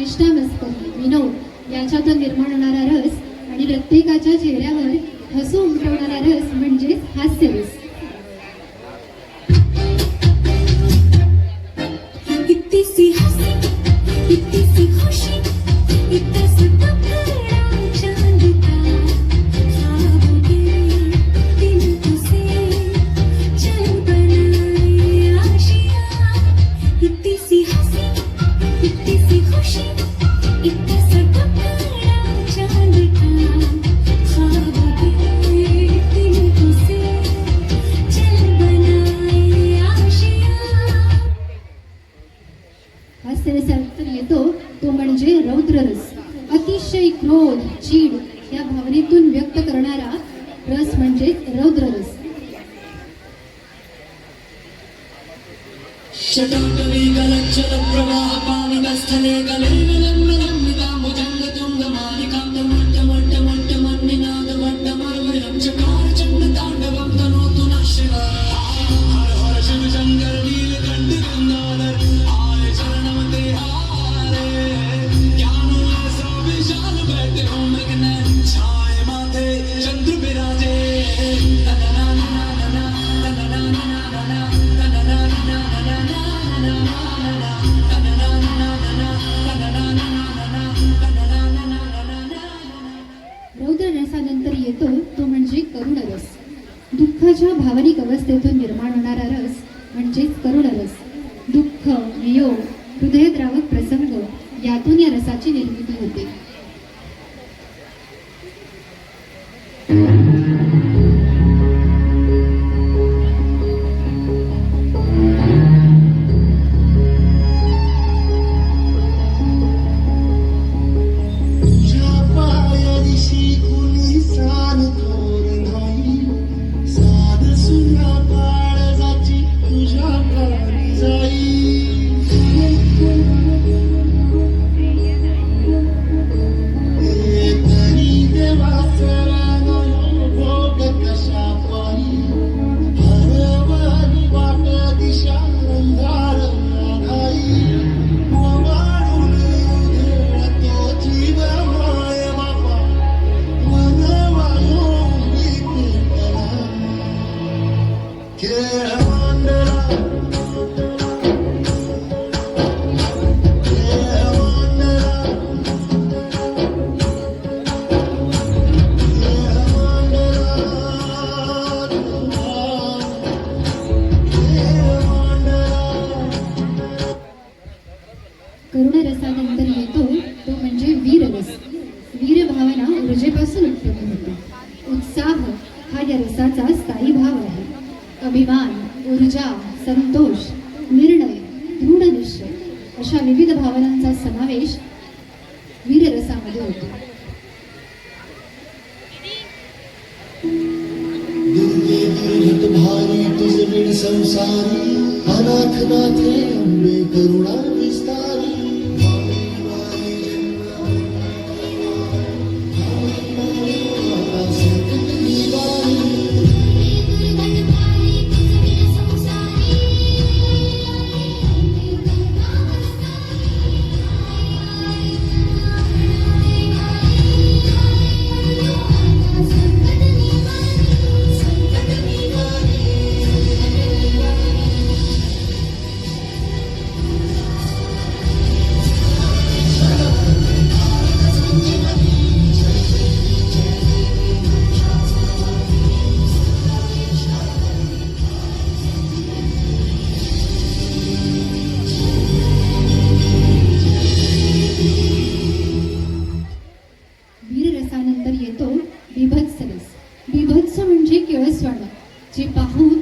चेष्टा मस्तकी विनोद याच्यातून निर्माण होणारा रस आणि प्रत्येकाच्या चेहऱ्यावर हसू उमटवणारा रस म्हणजेच हास्यरस శతాంగవేగ లక్షణ ప్రవాహ పావన స్థలే గలేవలం मधून निर्माण होणारा रस म्हणजेच करुण रस दुःख वियोग हृदयद्रावक प्रसंग यातून या उत्साह संतोष निर्णय दृढ निश्चय अशा विविध भावनांचा समावेश वीररसामध्ये होतो. संसारी अनाथ नाथे अंबे करुणा रसानंतर येतो बिभत्स रस बिभत्स म्हणजे केळस वाढ जे पाहून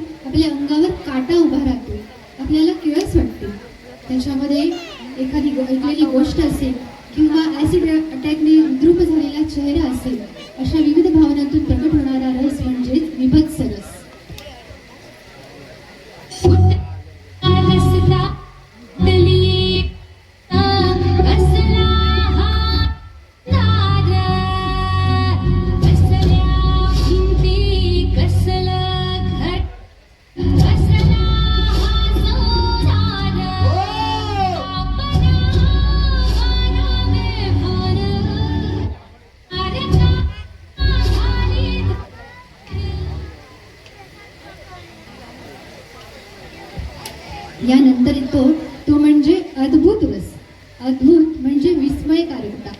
यानंतर येतो तो म्हणजे अद्भुत रस. अद्भुत म्हणजे विस्मयकारकता.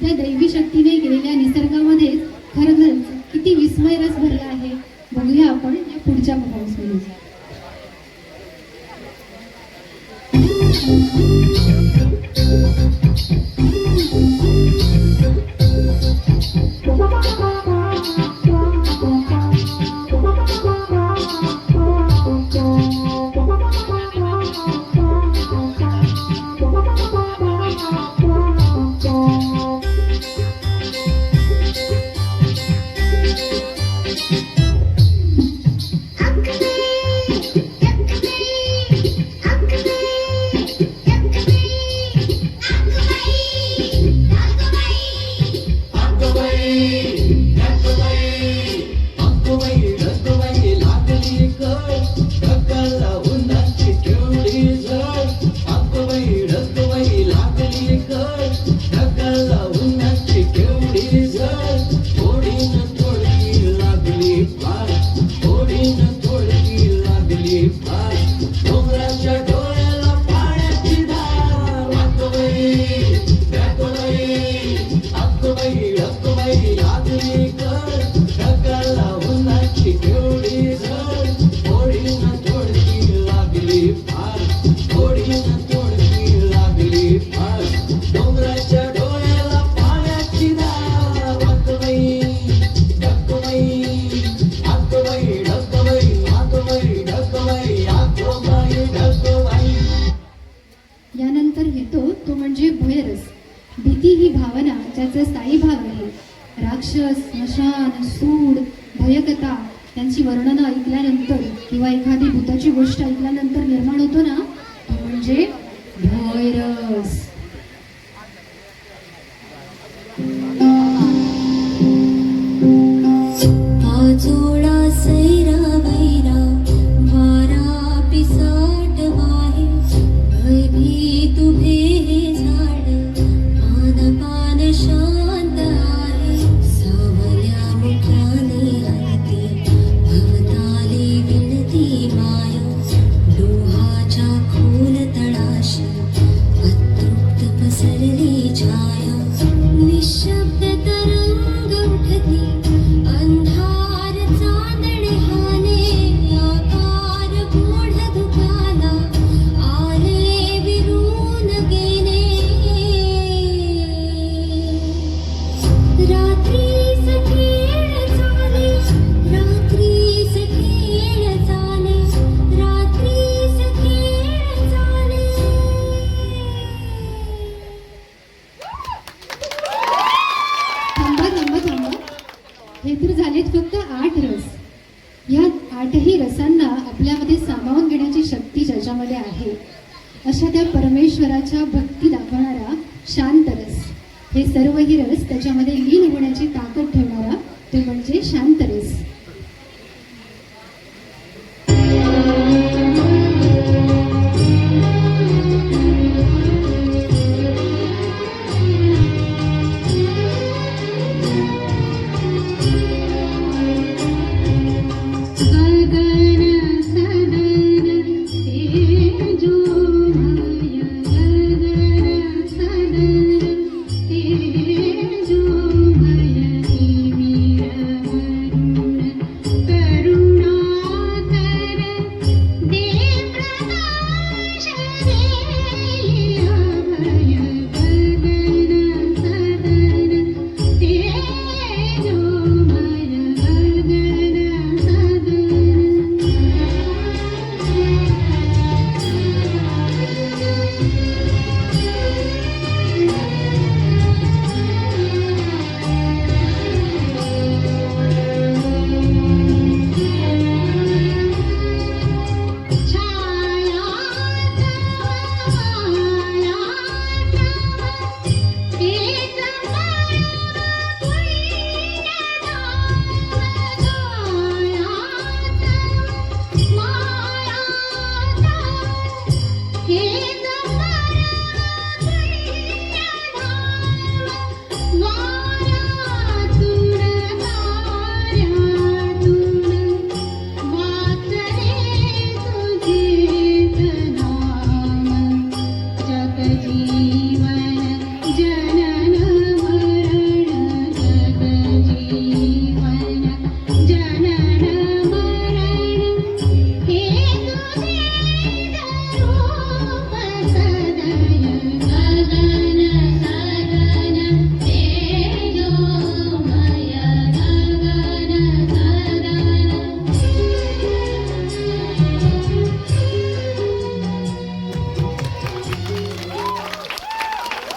त्या दैवी शक्तीने केलेल्या निसर्गामध्ये खरंच किती विस्मय रस भरला आहे. बघूया आपण या पुढच्या परफॉर्मन्समध्ये यानंतर येतो तो म्हणजे भयरस भीती ही भावना ज्याचा स्थायी भाव आहे राक्षस स्मशान सूड भयकथा त्यांची वर्णनं ऐकल्यानंतर किंवा एखादी भूताची गोष्ट ऐकल्यानंतर निर्माण होतो ना तो म्हणजे भयरस देवाच्या भक्ती दाखवणारा शांत रस हे सर्वही रस त्याच्यामध्ये लीन होण्याची ताकद ठेवणारा